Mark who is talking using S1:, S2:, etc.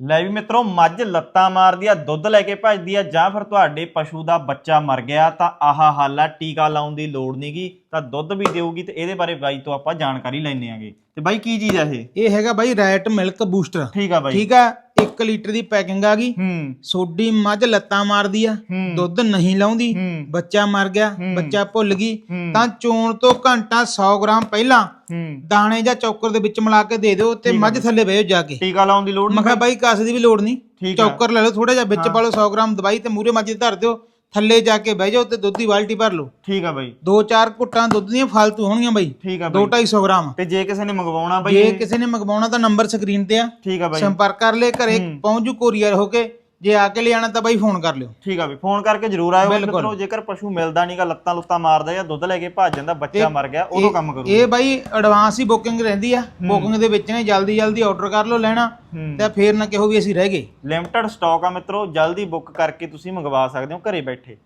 S1: ਲੈ ਵੀ ਮਿੱਤਰੋ, ਮੱਝ ਲੱਤਾਂ ਮਾਰਦੀ ਆ, ਦੁੱਧ ਲੈ ਕੇ ਭੱਜਦੀ ਆ, ਜਾਂ ਫਿਰ ਤੁਹਾਡੇ ਪਸ਼ੂ ਦਾ ਬੱਚਾ ਮਰ ਗਿਆ, ਤਾਂ ਆਹ ਹੱਲ ਆ, ਟੀਕਾ ਲਾਉਣ ਦੀ ਲੋੜ ਨਹੀਂਗੀ ਤਾਂ ਦੁੱਧ ਵੀ ਦੇਊਗੀ ਤੇ ਇਹਦੇ ਬਾਰੇ ਬਾਈ ਤੋਂ ਆਪਾਂ ਜਾਣਕਾਰੀ ਲੈਣੇ ਆਂਗੇ। ਤੇ ਬਾਈ ਕੀ ਚੀਜ਼ ਆ ਇਹ?
S2: ਇਹ ਹੈਗਾ ਬਾਈ ਰੈਟ ਮਿਲਕ ਬੂਸਟਰ
S1: ਠੀਕ ਆ ਬਾਈ।
S2: ਠੀਕ ਆ 1 ਲੀਟਰ ਦੀ ਪੈਕਿੰਗ ਆ ਗਈ।
S1: ਹੂੰ।
S2: ਸੋਡੀ ਮੱਝ ਲੱਤਾਂ ਮਾਰਦੀ ਆ। ਦੁੱਧ ਨਹੀਂ ਲਾਉਂਦੀ। ਬੱਚਾ ਮਰ ਗਿਆ। ਬੱਚਾ ਭੁੱਲ ਗਈ। ਤਾਂ ਚੋਣ ਤੋਂ ਘੰਟਾ 100 ਗ੍ਰਾਮ ਪਹਿਲਾਂ
S1: ਹੂੰ।
S2: ਦਾਣੇ ਜਾਂ ਚੌਕਰ ਦੇ ਵਿੱਚ ਮਿਲਾ ਕੇ ਦੇ ਦਿਓ ਤੇ ਮੱਝ ਥੱਲੇ ਬਹਿਓ ਜਾ ਕੇ।
S1: ਟੀਕਾ ਲਾਉਣ ਦੀ ਲੋੜ
S2: ਮੈਂ ਕਿਹਾ
S1: ਨਹੀਂ
S2: ਬਾਈ ਕਾਸੇ ਦੀ ਵੀ ਲੋੜ ਨਹੀਂ। ਚੌਕਰ ਲੈ ਲਓ ਥੋੜਾ ਜਿਹਾ ਵਿੱਚ। ਪਾ ਲਓ 100 ਗ੍ਰਾਮ ਦਵਾਈ ਤੇ ਮੂਰੇ ਮੱਝ ਦੇ ਧਰ ਦਿਓ। ਥੱਲੇ ਜਾ ਕੇ ਬਹਿ ਜਾਓ ਤੇ ਦੁੱਧ ਦੀ ਬਾਲਟੀ ਭਰ ਲਓ।
S1: ਠੀਕ ਆ ਬਾਈ।
S2: ਦੋ ਚਾਰ ਘੁੱਟਾਂ ਦੁੱਧ ਦੀਆਂ ਫਾਲਤੂ ਹੋਣਗੀਆਂ ਬਾਈ।
S1: ਠੀਕ ਆ ਬਾਈ।
S2: 250 ਗ੍ਰਾਮ।
S1: ਤੇ ਜੇ ਕਿਸੇ ਨੇ ਮੰਗਵਾਉਣਾ ਬਾਈ
S2: ਜੇ? ਕਿਸੇ ਨੇ ਮੰਗਵਾਉਣਾ ਤਾਂ ਨੰਬਰ ਸਕਰੀਨ ਤੇ ਆ।
S1: ਠੀਕ ਆ ਬਾਈ।
S2: ਸੰਪਰਕ ਕਰ ਲੈ ਘਰੇ। ਪਹੁੰਚ ਜੂ ਕੋਰੀਅਰ ਹੋ ਕੇ। ਜੇ ਆ ਕੇ ਲਿਆਣਾ ਤਾਂ ਬਾਈ ਫੋਨ ਕਰ ਲਿਓ।
S1: ਠੀਕ ਆ ਬਈ ਫੋਨ ਕਰਕੇ ਜਰੂਰ ਆਇਓ।
S2: ਬਿਲਕੁਲ।
S1: ਮਿੱਤਰੋ ਜੇਕਰ ਪਸ਼ੂ ਮਿਲਦਾ ਨਹੀਂਗਾ ਲੱਤਾਂ ਲੁੱਤਾਂ ਮਾਰਦਾ ਜਾਂ ਦੁੱਧ ਲੈ ਕੇ ਭੱਜ ਜਾਂਦਾ ਬੱਚਾ ਮਰ ਗਿਆ ਉਦੋਂ
S2: ਇਹ-
S1: ਕੰਮ ਕਰੂ
S2: ਇਹ ਬਾਈ ਐਡਵਾਂਸ ਹੀ ਬੁਕਿੰਗ ਰਹਿੰਦੀ ਆ। ਬੁਕਿੰਗ ਦੇ ਵਿੱਚ ਨੇ ਜਲਦੀ ਜਲਦੀ ਆਰਡਰ ਕਰ ਲਓ ਲੈਣਾ।
S1: ਹੂੰ।
S2: ਤੇ ਫੇਰ ਨਾ ਕਿਹੋ ਵੀ ਅਸੀਂ ਰਹਿ ਗਏ।
S1: ਲਿਮਟਿਡ ਸਟਾਕ ਆ ਮਿੱਤਰੋ ਜਲਦੀ ਬੁੱਕ ਕਰਕੇ ਤੁਸੀਂ ਮੰਗਵਾ ਸਕਦੇ ਹੋ ਘਰੇ ਬੈਠੇ।